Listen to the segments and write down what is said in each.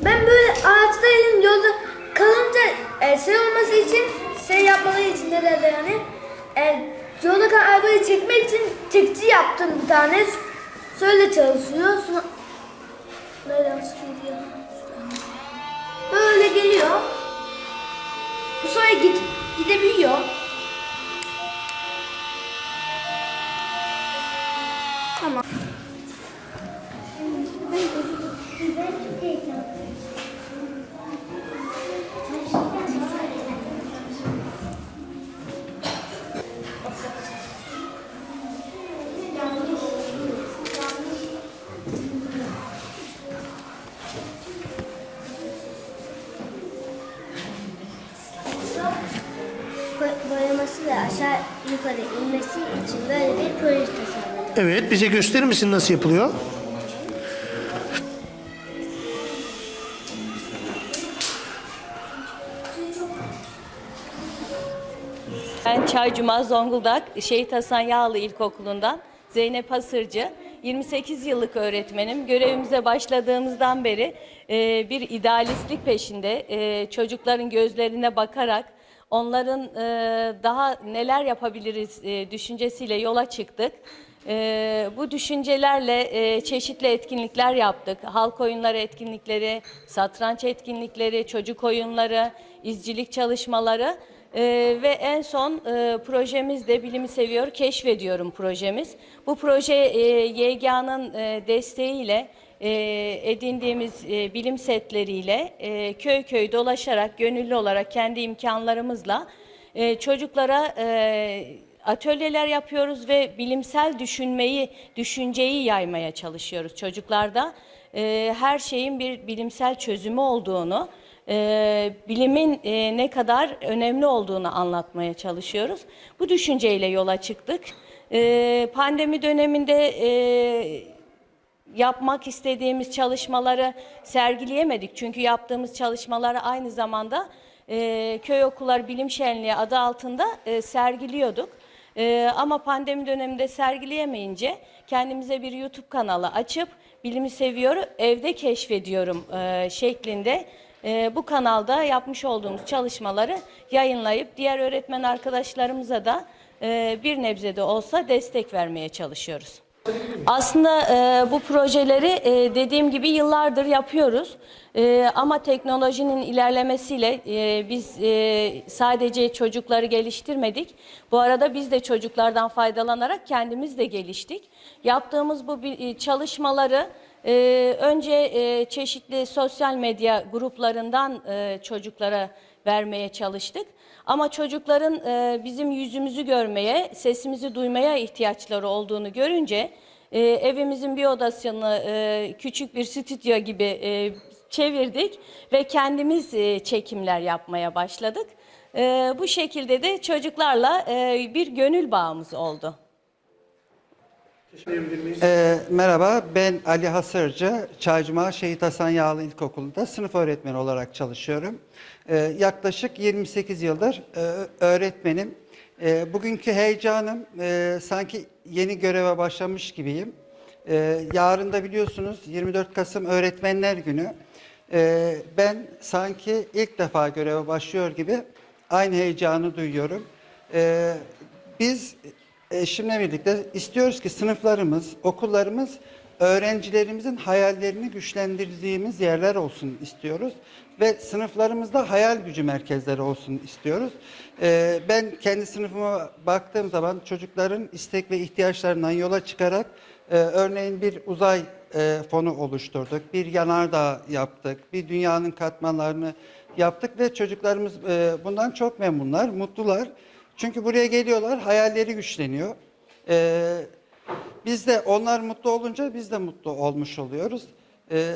Ben böyle ağaçtaydım yolda kalınca e, şey olması için şey yapmaları için ne yani e, yolda kalan arabayı çekmek için çekici yaptım bir tane. Şöyle çalışıyor. Sonra böyle geliyor. Sonra git, gidebiliyor. Tamam. Aşağı yukarı inmesi için böyle bir proje tasarladım. Evet, bize gösterir misin nasıl yapılıyor? Ben Çaycuma Zonguldak Şehit Hasan Yağlı İlkokulu'ndan Zeynep Hasırcı. 28 yıllık öğretmenim. Görevimize başladığımızdan beri e, bir idealistlik peşinde e, çocukların gözlerine bakarak onların e, daha neler yapabiliriz e, düşüncesiyle yola çıktık. E, bu düşüncelerle e, çeşitli etkinlikler yaptık. Halk oyunları etkinlikleri, satranç etkinlikleri, çocuk oyunları, izcilik çalışmaları. Ee, ve en son e, projemiz de Bilimi Seviyor, Keşfediyorum projemiz. Bu proje e, YGA'nın e, desteğiyle e, edindiğimiz e, bilim setleriyle e, köy köy dolaşarak gönüllü olarak kendi imkanlarımızla e, çocuklara e, atölyeler yapıyoruz ve bilimsel düşünmeyi, düşünceyi yaymaya çalışıyoruz çocuklarda. E, her şeyin bir bilimsel çözümü olduğunu, e, bilimin e, ne kadar önemli olduğunu anlatmaya çalışıyoruz. Bu düşünceyle yola çıktık. E, pandemi döneminde e, yapmak istediğimiz çalışmaları sergileyemedik. Çünkü yaptığımız çalışmaları aynı zamanda e, köy okulları bilim şenliği adı altında e, sergiliyorduk. E, ama pandemi döneminde sergileyemeyince kendimize bir YouTube kanalı açıp bilimi seviyor, evde keşfediyorum e, şeklinde e, bu kanalda yapmış olduğumuz çalışmaları yayınlayıp diğer öğretmen arkadaşlarımıza da e, bir nebze de olsa destek vermeye çalışıyoruz. Aslında e, bu projeleri e, dediğim gibi yıllardır yapıyoruz. E, ama teknolojinin ilerlemesiyle e, biz e, sadece çocukları geliştirmedik. Bu arada biz de çocuklardan faydalanarak kendimiz de geliştik. Yaptığımız bu çalışmaları e, önce e, çeşitli sosyal medya gruplarından e, çocuklara vermeye çalıştık. Ama çocukların e, bizim yüzümüzü görmeye, sesimizi duymaya ihtiyaçları olduğunu görünce e, evimizin bir odasını e, küçük bir stüdyo gibi e, çevirdik ve kendimiz e, çekimler yapmaya başladık. E, bu şekilde de çocuklarla e, bir gönül bağımız oldu. Ee, merhaba, ben Ali Hasırcı, Çaycuma Şehit Hasan Yağlı İlkokulu'nda sınıf öğretmeni olarak çalışıyorum. Ee, yaklaşık 28 yıldır e, öğretmenim. Ee, bugünkü heyecanım e, sanki yeni göreve başlamış gibiyim. Ee, yarın da biliyorsunuz 24 Kasım Öğretmenler Günü. Ee, ben sanki ilk defa göreve başlıyor gibi aynı heyecanı duyuyorum. Ee, biz eşimle birlikte istiyoruz ki sınıflarımız, okullarımız öğrencilerimizin hayallerini güçlendirdiğimiz yerler olsun istiyoruz. Ve sınıflarımızda hayal gücü merkezleri olsun istiyoruz. Ee, ben kendi sınıfıma baktığım zaman çocukların istek ve ihtiyaçlarından yola çıkarak e, örneğin bir uzay e, fonu oluşturduk, bir yanardağ yaptık, bir dünyanın katmanlarını yaptık ve çocuklarımız e, bundan çok memnunlar, mutlular. Çünkü buraya geliyorlar, hayalleri güçleniyor. Ee, biz de onlar mutlu olunca biz de mutlu olmuş oluyoruz. Ee,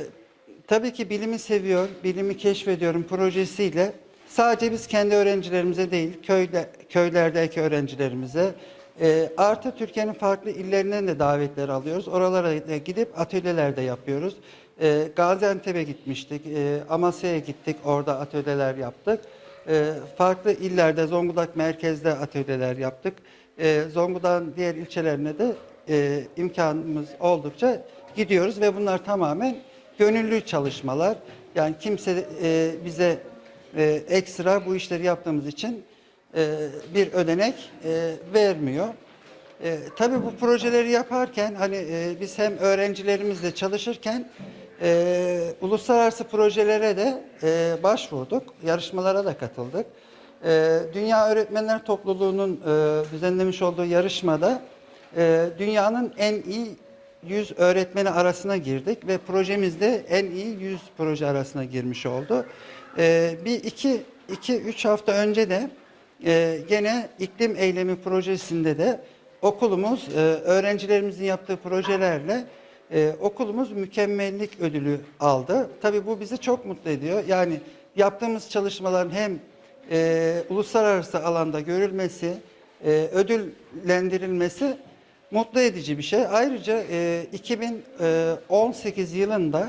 tabii ki bilimi seviyor, bilimi keşfediyorum projesiyle sadece biz kendi öğrencilerimize değil, köyde, köylerdeki öğrencilerimize e, artı Türkiye'nin farklı illerinden de davetler alıyoruz. Oralara da gidip atölyelerde yapıyoruz. E, Gaziantep'e gitmiştik, e, Amasya'ya gittik, orada atölyeler yaptık. E, farklı illerde, Zonguldak merkezde atölyeler yaptık. E, Zonguldak'ın diğer ilçelerine de e, imkanımız oldukça gidiyoruz ve bunlar tamamen gönüllü çalışmalar. Yani kimse e, bize e, ekstra bu işleri yaptığımız için bir ödenek vermiyor. Tabii bu projeleri yaparken hani biz hem öğrencilerimizle çalışırken e, uluslararası projelere de e, başvurduk, yarışmalara da katıldık. E, Dünya Öğretmenler Topluluğu'nun e, düzenlemiş olduğu yarışmada e, dünyanın en iyi 100 öğretmeni arasına girdik ve projemizde en iyi 100 proje arasına girmiş oldu. E, bir iki, iki, üç hafta önce de e, gene iklim eylemi projesinde de okulumuz e, öğrencilerimizin yaptığı projelerle e, okulumuz mükemmellik ödülü aldı. Tabii bu bizi çok mutlu ediyor. Yani yaptığımız çalışmaların hem e, uluslararası alanda görülmesi, e, ödüllendirilmesi mutlu edici bir şey. Ayrıca e, 2018 yılında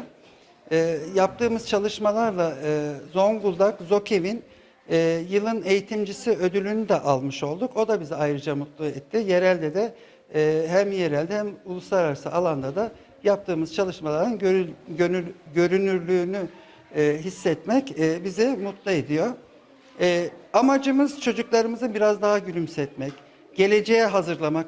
e, yaptığımız çalışmalarla e, Zonguldak ZOKEV'in e, yılın eğitimcisi ödülünü de almış olduk. O da bizi ayrıca mutlu etti. Yerelde de e, hem yerelde hem uluslararası alanda da yaptığımız çalışmaların görül, gönül, görünürlüğünü e, hissetmek e, bizi mutlu ediyor. E, amacımız çocuklarımızı biraz daha gülümsetmek, geleceğe hazırlamak.